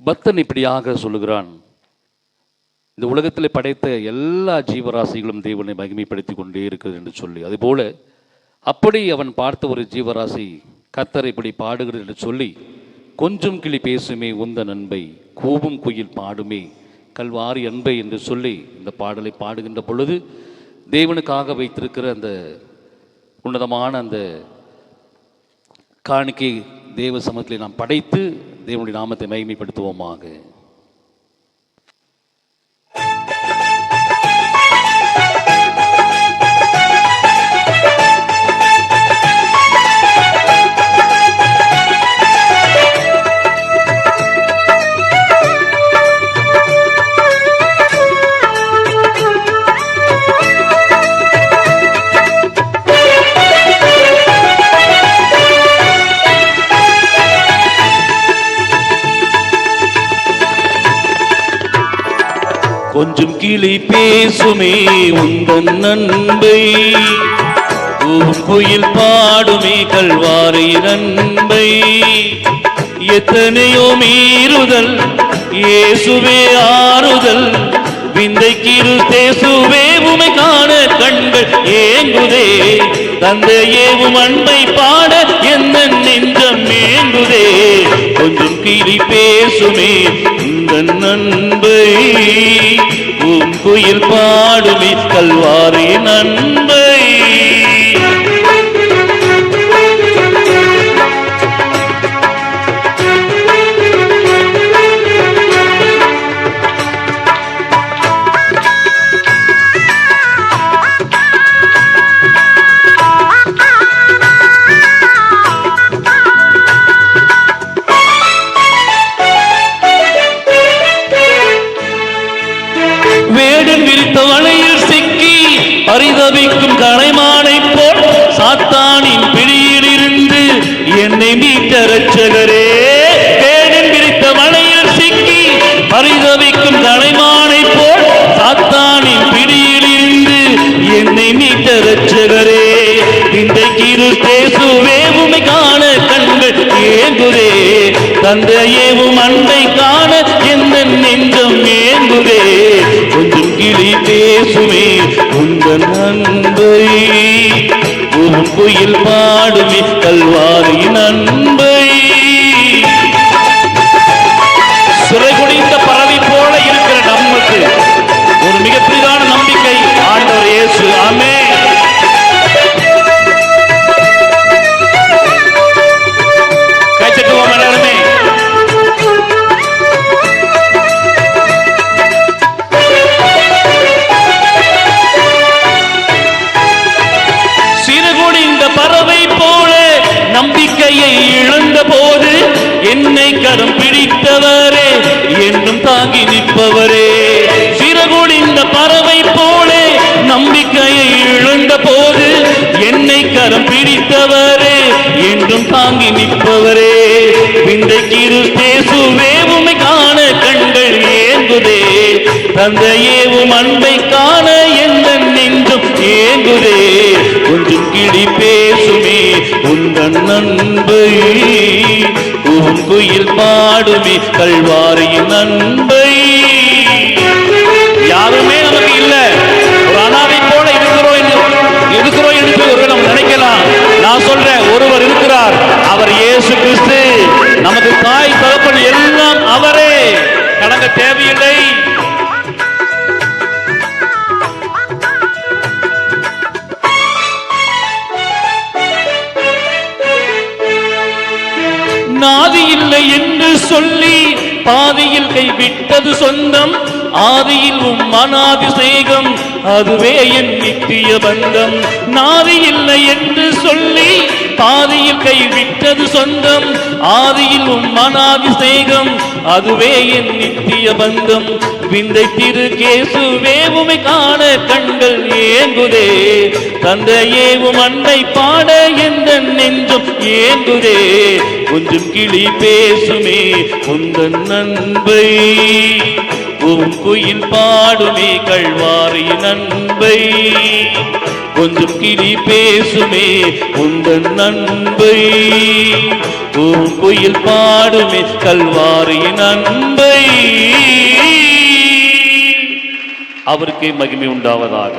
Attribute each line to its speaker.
Speaker 1: பக்தன் இப்படியாக சொல்லுகிறான் இந்த உலகத்தில் படைத்த எல்லா ஜீவராசிகளும் தேவனை மகிமைப்படுத்தி கொண்டே இருக்கிறது என்று சொல்லி. அதுபோல அப்படி அவன் பார்த்த ஒரு ஜீவராசி கத்தர் இப்படி பாடுகிறது என்று சொல்லி கொஞ்சம் கிளி பேசுமே உந்த நண்பை கூவும் குயில் பாடுமே கல்வாரி அன்பை என்று சொல்லி இந்த பாடலை பாடுகின்ற பொழுது தேவனுக்காக வைத்திருக்கிற அந்த உன்னதமான அந்த காணிக்கை தேவ சமூகத்தில் நாம் படைத்து தேவனுடைய நாமத்தை மகிமைப்படுத்துவோமாக. கொஞ்சம் கிளி பேசுமே உந்தன் நண்பை. குயில் பாடுமே கல்வாரை நண்பை எத்தனையோ மீறுதல் இயேசுவே ஆறுதல். விந்தைக்கிரு தேசுவே உமை காண கண்கள் ஏங்குதே. தந்தையே தந்தையேவும் அன்பை பாட என்ன நெஞ்சமே கிளி பேசுமே இந்த நண்பை உன் குயில் பாடுமே கல்வாரி நண்பை. விரித்த வலையில் சிக்கி பரிதவிக்கும் கலைமானை போல் சாத்தானின் பிடியில் இருந்து என்னை மீட்ட ரட்சகரே தேனின் விரித்த வலையில் சிக்கி பரிதவிக்கும் கலைமானை போல் சாத்தானின் பிடியில் இருந்து என்னை மீட்ட ரட்சகரே இந்த இரு பேசுவே உமை காண கண்கள் ஏங்குதே. தந்தையேவும் அன்பை காண கோயில் பாடுமே கல்வாரி நண்பை நம்பிக்கையை இழந்த போது என்னை கரம் பிடித்தவரே என்றும் தாங்கி நிற்பவரே. சிறுகுடிந்த பறவை போலே நம்பிக்கையை இழந்த போது என்னை கரம் பிடித்தவரே என்றும் தாங்கி நிற்பவரே. இன்றைக்கு பேசுவே உமை காண கண்கள் ஏங்குதே. தந்தையேவும் அன்பை காண எந்த நெஞ்சும் ஏங்குதே. கொஞ்சம் கிளி பேசுமே நண்பை உன் பாடுமே கல்வாரியின் நண்பை யாருமே நமக்கு இல்லை. ஒரு அனாதை போல இருக்கிறோம் என்று இருக்கிறோம் என்று ஒருவர் நம்ம நினைக்கலாம். நான் சொல்றேன் ஒருவர் இருக்கிறார். அவர் இயேசு கிறிஸ்து. நமக்கு தாய் தகப்பன் எல்லாம் அவரே. கடங்க தேவையில்லை. சொல்லி பாதியில் கைவிட்டது சொந்தம். ஆதியில் உம் அநாதிசேகம் அதுவே என் நித்திய பந்தம். நாதி இல்லை என்று சொல்லி பாதியில் கைவிட்டது சொந்தம் ஆதியில் உம் அநாதிசேகம் அதுவே என் நித்திய பந்தம். விந்தை திரு கேசுவே உமை காண கண்கள் ஏங்குதே. தந்தையேவும் அன்பை பாட எந்த நெஞ்சும் ஏங்குதே. கொஞ்சம் கிளி பேசுமே உந்தன் நண்பை உன் பாடுமே கழ்வாரி நண்பை கொஞ்சம் கிளி பேசுமே உந்தன் நண்பை பூங்குயில் பாடுமே கல்வாரியின் அன்பை. அவருக்கே மகிமை உண்டாவதாக.